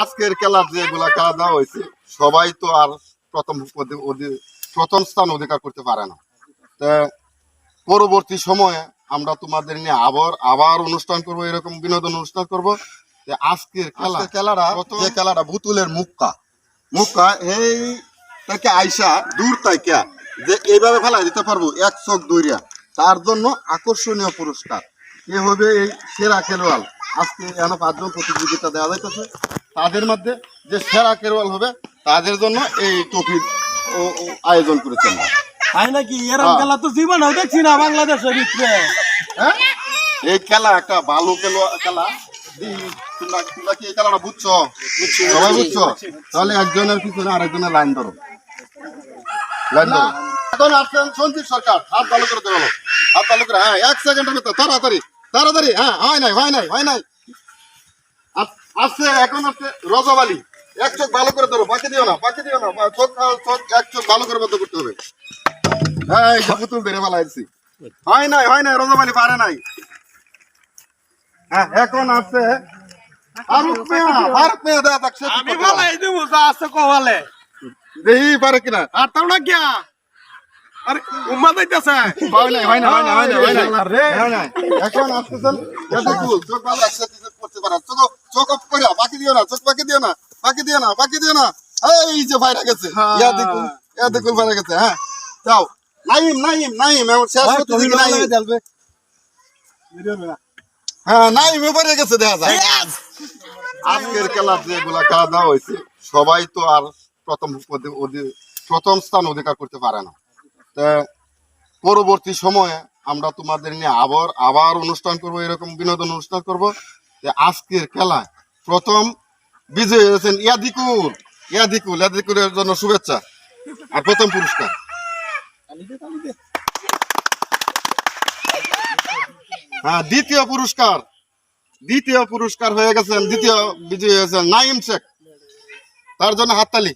আজকের খেলার যেগুলা খেলা দেওয়া হয়েছে সবাই তো আর প্রথম প্রথম স্থান অধিকার করতে পারে না। তা পরবর্তী সময়ে আমরা তোমাদের নিয়ে আবার আবার অনুষ্ঠান করব এরকম বিনোদন অনুষ্ঠান করব। আজকের খেলা খেলাটা যে খেলাটা বুতুলের মুক্কা। মুক্কা এই তাকে আইসা দূর থেকে যে এইভাবে ফেলা দিতে পারব এক চোখ দৌড়িয়া তার জন্য আকর্ষণীয় পুরস্কার। এ হবে এই সেরা খেলোয়াল আজকে এখানে পাঁচজন প্রতিযোগিতা দেওয়া যাইতেছে। তাদের মধ্যে যে সেরা খেলোয়াল হবে তাদের জন্য এই ট্রফির আয়োজন করেছেন আমরা। তাই নাকি? এরকম হ্যাঁ। খেলা তো জীবনেও দেখছি না বাংলাদেশের ভিতরে। হ্যাঁ? এই খেলা একটা ভালো খেলো। খেলা তোমরা কি এই খেলাটা বুঝছ? সবাই বুঝছ? তাহলে একজনের পিছনে আরেকজনের লাইন ধরো। লাইন ধরো। এখন আসছেন সঞ্জীব সরকার। হাত ভালো করে দেবো হাত ভালো করে হ্যাঁ এক সেকেন্ডের ভিতরে তাড়াতাড়ি তাড়াতাড়ি হ্যাঁ হয় নাই হয় নাই হয় নাই। আসছে এখন আসছে রজব আলী এক চোখ ভালো করে ধরো বাকি দিও না বাকি দিও না চোখ চোখ এক চোখ ভালো করে বন্ধ করতে হবে। হ্যাঁ এই যে পুতুল ধরে ফেলাইছি হয় নাই হয় নাই রজব আলী পারে নাই। হ্যাঁ এখন আছে। পারে? আছে কিনা। আর তাও না গিয়া? আরে উম্মা যাইতেছে। হয় হয় হয় হয় হয়। হয় এখন আসতেছেন চোখ ভালো একসাথে করতে পারে চোখ চোখ অফ করে বাকি দিও না চোখ বাকি দিও না বাকি দিও না বাকি দিও না। এই যে ভাইরা গেছে হ্যাঁ। ইয়া দেখুন ইয়া দেখুন ভাইরা গেছে হ্যাঁ। যাও নাইম নাইম নাইম এমন শেষ করতে দেখি নাইম। হ্যাঁ নাইম এবারে গেছে দেখা যায়। আজকের যেগুলা খেলা দেওয়া হয়েছে সবাই তো আর প্রথম প্রথম স্থান অধিকার করতে পারে না। পরবর্তী সময়ে আমরা তোমাদের নিয়ে আবার আবার অনুষ্ঠান করব এরকম বিনোদন অনুষ্ঠান করব। যে আজকের খেলায় প্রথম বিজয়ী হয়েছেন ইয়াদিকুল ইয়াদিকুল, ইয়াদিকুলের জন্য শুভেচ্ছা আর প্রথম পুরস্কার। হ্যাঁ দ্বিতীয় পুরস্কার দ্বিতীয় পুরস্কার হয়ে গেছেন, দ্বিতীয় বিজয়ী হয়েছেন নাইম শেখ। তার জন্য হাততালি।